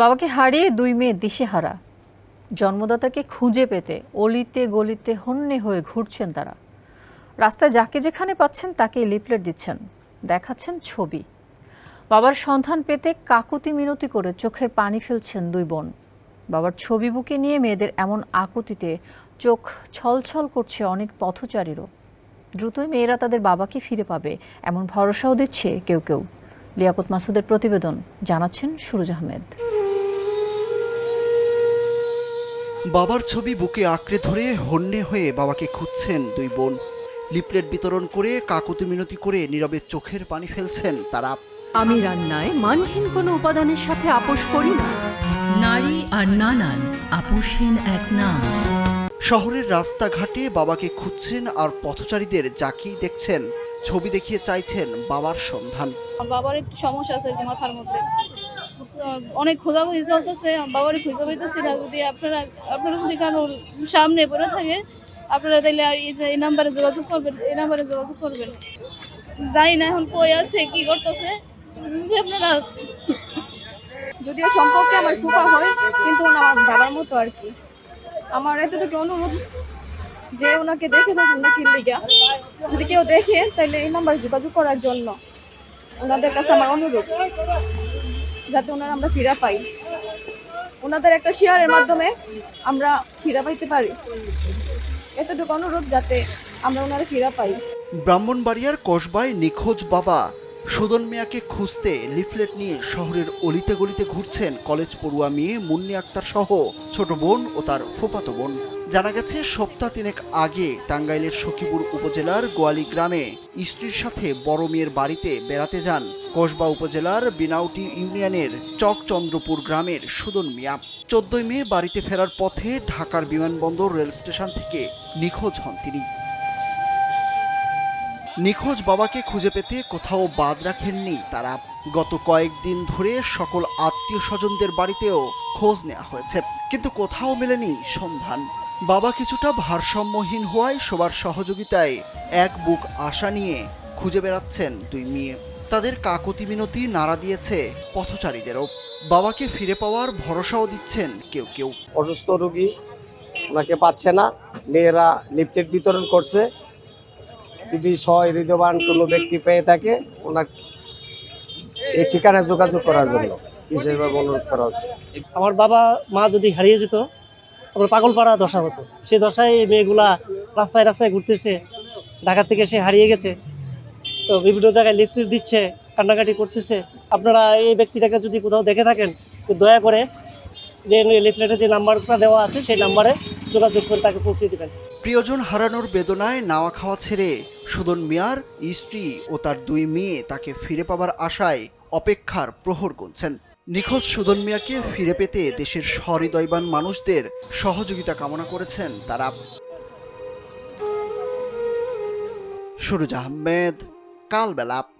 বাবাকে হারিয়ে দুই মেয়ে দিশেহারা। জন্মদাতাকে খুঁজে পেতে অলিতে গলিতে হন্যে হয়ে ঘুরছেন তারা। রাস্তায় যাকে যেখানে পাচ্ছেন তাকে লিপলেট দিচ্ছেন, দেখাচ্ছেন ছবি। বাবার সন্ধান পেতে কাকুতি মিনতি করে চোখের পানি ফেলছেন দুই বোন। বাবার ছবি বুকে নিয়ে মেয়েদের এমন আকুতিতে চোখ ছলছল করছে অনেক পথচারীরও। দ্রুতই মেয়েরা তাদের বাবাকে ফিরে পাবে, এমন ভরসাও দিচ্ছে কেউ কেউ। লিয়াকত মাসুদের প্রতিবেদন, জানাচ্ছেন সুরজ আহমেদ। বাবার ছবি বুকে আঁকড়ে ধরে হন্যে হয়ে বাবাকে খুঁজছেন দুই বোন। লিপলেট বিতরণ করে কাকুতি মিনতি করে নীরবে চোখের পানি ফেলছেন তারা। আমি রান্নায় মানহীন কোনো উপাদানের সাথে আপোষ করি না। নারী আর নানান আপোষহীন এক নাম। শহরের রাস্তাঘাটে বাবাকে খুঁজছেন আর পথচারীদের যাকেই দেখছেন ছবি দেখিয়ে চাইছেন বাবার সন্ধান। বাবার একটু সমস্যা আছে মাথার মধ্যে। অনেক খোঁজাখুঁজি চলতেছে বাবারই খুঁজে পাইতেছি না। যদি আপনারা আপনারা যদি কারও সামনে পড়ে থাকে, আপনারা তাইলে আর এই যে এই নাম্বারে যোগাযোগ করবেন, এই নাম্বারে যোগাযোগ করবেন। জানি না এখন কই আছে, কি করতেছে। যদি আপনারা যদিও সম্পর্কে আমার ফুফা হয়, কিন্তু আমার বাবার মতো আর কি। আমার এতটুকু অনুরোধ যে ওনাকে দেখে থাকুন না কিল্লিগা যদি কেউ দেখে তাহলে এই নাম্বার যোগাযোগ করার জন্য ওনাদের কাছে আমার অনুরোধ। যাতে ওনারা আমরা ফিরা পাই। ওনাদের একটা শেয়ারের মাধ্যমে আমরা ফিরা পাইতে পারি। এতটুকু অনুরোধ যাতে আমরা ওনারা ফিরা পাই। ব্রাহ্মণবাড়িয়ার কসবায় নিখোঁজ বাবা সুদন মিয়াকে খুঁজতে লিফলেট নিয়ে শহরের অলিতে গলিতে ঘুরছেন কলেজ পড়ুয়া মেয়ে মুন্নি আক্তার সহ ছোট বোন ও তার ফুফাতো বোন। জানা গেছে, সপ্তাহ তিনেক আগে টাঙ্গাইলের সখীপুর উপজেলার গোয়ালি গ্রামে স্ত্রীর সাথে বড় মেয়ের বাড়িতে বেড়াতে যান কসবা উপজেলার বিনাউটি ইউনিয়নের চকচন্দ্রপুর গ্রামের সুদন মিয়া। চোদ্দই মে বাড়িতে ফেরার পথে ঢাকার বিমানবন্দর রেল স্টেশন থেকে নিখোঁজ হন তিনি। নিখোঁজ বাবাকে খুঁজে পেতে কোথাও বাদ রাখেননি তারা। গত কয়েকদিন ধরে সকল আত্মীয় স্বজনদের বাড়িতেও খোঁজ নেওয়া হয়েছে, কিন্তু কোথাও মেলেনি সন্ধান। বাবা কিছুটা ভারসাম্যহীন হওয়ায় সবার সহযোগিতায় এক বুক আশা নিয়ে খুঁজে বেড়াচ্ছেন দুই মেয়ে। তাদের কাকতি মিনতি নাড়া দিয়েছে পথচারীদেরও। বাবাকে ফিরে পাওয়ার ভরসাও দিচ্ছেন কেউ কেউ। অসুস্থ রোগী ওনাকে পাচ্ছে না, মেয়েরা লিফটেড বিতরণ করছে যদি সহৃদয়বান কোনো ব্যক্তি পেয়ে থাকে ওনার এই ঠিকানায় যোগাযোগ করার জন্য বিশেষভাবে অনুরোধ করা হচ্ছে। আমার বাবা মা যদি হারিয়ে যেত তারপর পাগলপাড়া দশা হতো। সেই দশায় এই মেয়েগুলা রাস্তায় রাস্তায় ঘুরতেছে ঢাকা থেকে সে হারিয়ে গেছে। তো বিভিন্ন জায়গায় লিফট দিচ্ছে কান্নাকাটি করতেছে। আপনারা এই ব্যক্তিটাকে যদি কোথাও দেখে থাকেন তো দয়া করে যে লিফলেটে যে নাম্বারটা দেওয়া আছে সেই নাম্বারে যোগাযোগ করে তাকে পৌঁছে দেবেন। প্রিয়জন হারানোর বেদনায় নাওয়া খাওয়া ছেড়ে সুদন মিয়ার স্ত্রী ও তার দুই মেয়ে তাকে ফিরে পাবার আশায় অপেক্ষার প্রহর গুনছেন। নিখোঁজ সুদন মিয়াকে ফিরে পেতে দেশের সহৃদয়বান মানুষদের সহযোগিতা কামনা করেছেন তারা। সুরজ আহমেদ, কালবেলা।